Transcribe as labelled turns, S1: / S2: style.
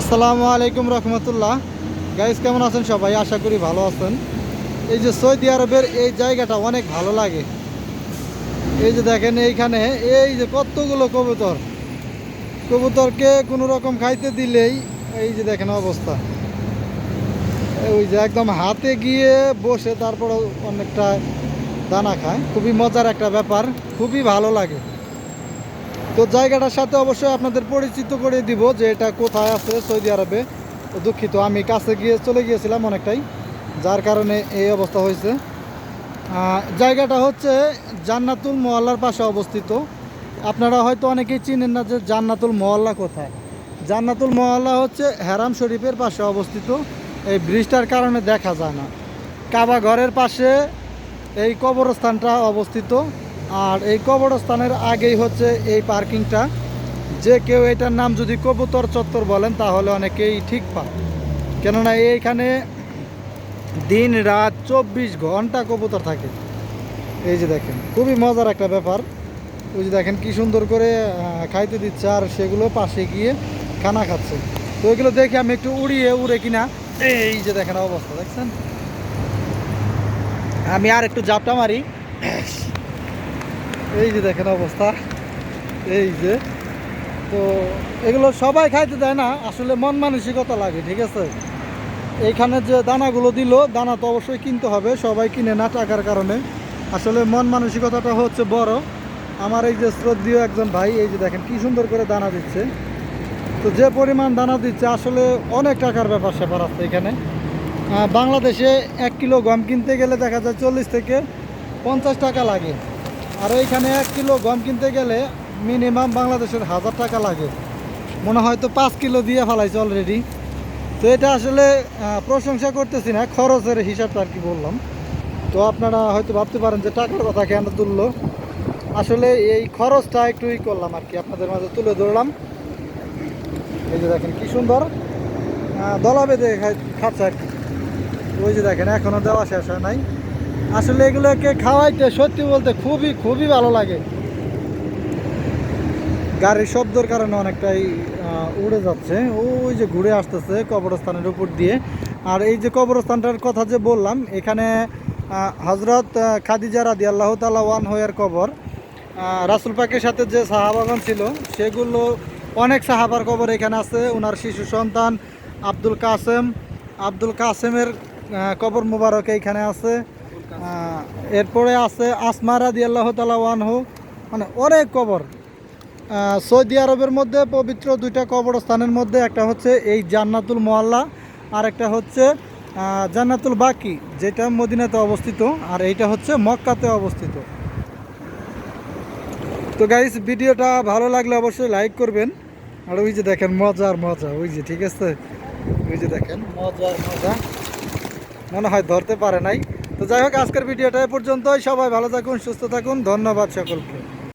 S1: আসসালামু আলাইকুম রহমতুল্লাহ। গাইস কেমন আছেন সবাই? আশা করি ভালো আছেন। এই যে সৌদি আরবের এই জায়গাটা অনেক ভালো লাগে। এই যে দেখেন এইখানে, এই যে কতগুলো কবুতর। কবুতরকে কোনো রকম খাইতে দিলেই এই যে দেখেন অবস্থা। ওই যে একদম হাতে গিয়ে বসে তারপর অনেকটা দানা খায়। খুবই মজার একটা ব্যাপার, খুবই ভালো লাগে। তো জায়গাটার সাথে অবশ্যই আপনাদের পরিচিত করে দিব যে এটা কোথায় আছে সৌদি আরবে। তো দুঃখিত, আমি কাছে গিয়ে চলে গিয়েছিলাম অনেকটাই, যার কারণে এই অবস্থা হয়েছে। জায়গাটা হচ্ছে জান্নাতুল মহল্লার পাশে অবস্থিত। আপনারা হয়তো অনেকেই চিনেন না যে জান্নাতুল মহল্লা কোথায়। জান্নাতুল মহল্লা হচ্ছে হেরাম শরীফের পাশে অবস্থিত। এই ব্রিজটার কারণে দেখা যায় না। কাবা ঘরের পাশে এই কবরস্থানটা অবস্থিত। আর এই কবরস্থানের আগেই হচ্ছে এই পার্কিংটা। যে কেউ এটার নাম যদি কবুতর চত্বর বলেন, তাহলে অনেকেই ঠিক পায় কেননা এইখানে দিন রাত চব্বিশ ঘণ্টা কবুতর থাকে। এই যে দেখেন, খুবই মজার একটা ব্যাপার। ওই যে দেখেন কি সুন্দর করে খাইতে দিচ্ছে আর সেগুলো পাশে গিয়ে খানা খাচ্ছে। তো ওইগুলো দেখে আমি একটু উড়িয়ে উড়ে কিনা, এই যে দেখেন অবস্থা, দেখছেন? আমি আর একটু জাপটা মারি। এই যে দেখেন অবস্থা, এই যে। তো এগুলো সবাই খাইতে দেয় না, আসলে মন মানসিকতা লাগে, ঠিক আছে? এইখানে যে দানাগুলো দিল, দানা তো অবশ্যই কিনতে হবে, সবাই কিনে না টাকার কারণে। আসলে মন মানসিকতাটা হচ্ছে বড়। আমার এই যে শ্রদ্ধীয় একজন ভাই, এই যে দেখেন কি সুন্দর করে দানা দিচ্ছে। তো যে পরিমাণ দানা দিচ্ছে, আসলে অনেক টাকার ব্যাপার স্যাপার আছে এখানে। বাংলাদেশে এক কিলো গম কিনতে গেলে দেখা যায় চল্লিশ থেকে পঞ্চাশ টাকা লাগে। আর এইখানে এক কিলো গম কিনতে গেলে মিনিমাম বাংলাদেশের হাজার টাকা লাগে। মনে হয় তো পাঁচ কিলো দিয়ে ফেলাইছে অলরেডি তো এটা আসলে প্রশংসা করতেছি না, খরচের হিসাবটা আর কি বললাম। তো আপনারা হয়তো ভাবতে পারেন যে টাকার কথা কেন তুললো। আসলে এই খরচটা একটু ই করলাম আর কি, আপনাদের মাঝে তুলে ধরলাম। এই যে দেখেন কি সুন্দর। দলা বেঁধে খাচ্ছে আর কি। ওই যে দেখেন এখনও দেওয়া শেষ হয় নাই। আসলে এগুলোকে খাওয়াইতে, সত্যি বলতে খুবই খুবই ভালো লাগে। গাড়ির শব্দের কারণে অনেকটাই উড়ে যাচ্ছে। ওই যে ঘুরে আসতেছে কবরস্থানের উপর দিয়ে। আর এই যে কবরস্থানটার কথা যে বললাম, এখানে হজরত খাদিজা রাদি আল্লাহ তালা ওয়ান হইয়ার কবর রাসুল পাকের সাথে যে সাহাবাগান ছিল, সেগুলো অনেক সাহাবার কবর এখানে আছে। ওনার শিশু সন্তান আব্দুল কাসেম। আব্দুল কাসেমের কবর মুবারক এইখানে আছে। এরপরে আছে আসমা রাদি আল্লাহ তালা ওয়ানহু মানে অনেক কবর। সৌদি আরবের মধ্যে পবিত্র দুইটা কবরস্থানের মধ্যে একটা হচ্ছে এই জান্নাতুল মোয়াল্লা আর একটা হচ্ছে জান্নাতুল বাকি, যেটা মদিনাতে অবস্থিত, আর এইটা হচ্ছে মক্কাতে অবস্থিত। তো গাইস ভিডিওটা ভালো লাগলে অবশ্যই লাইক করবেন। আর ওই যে দেখেন, মজার মজা, ওই যে, ঠিক আছে? ওই যে দেখেন, মজার মজা। মনে হয় ধরতে পারে নাই। তো যাই হোক আজকের ভিডিওটা এ পর্যন্তই। সবাই ভালো থাকুন সুস্থ থাকুন। ধন্যবাদ সকলকে।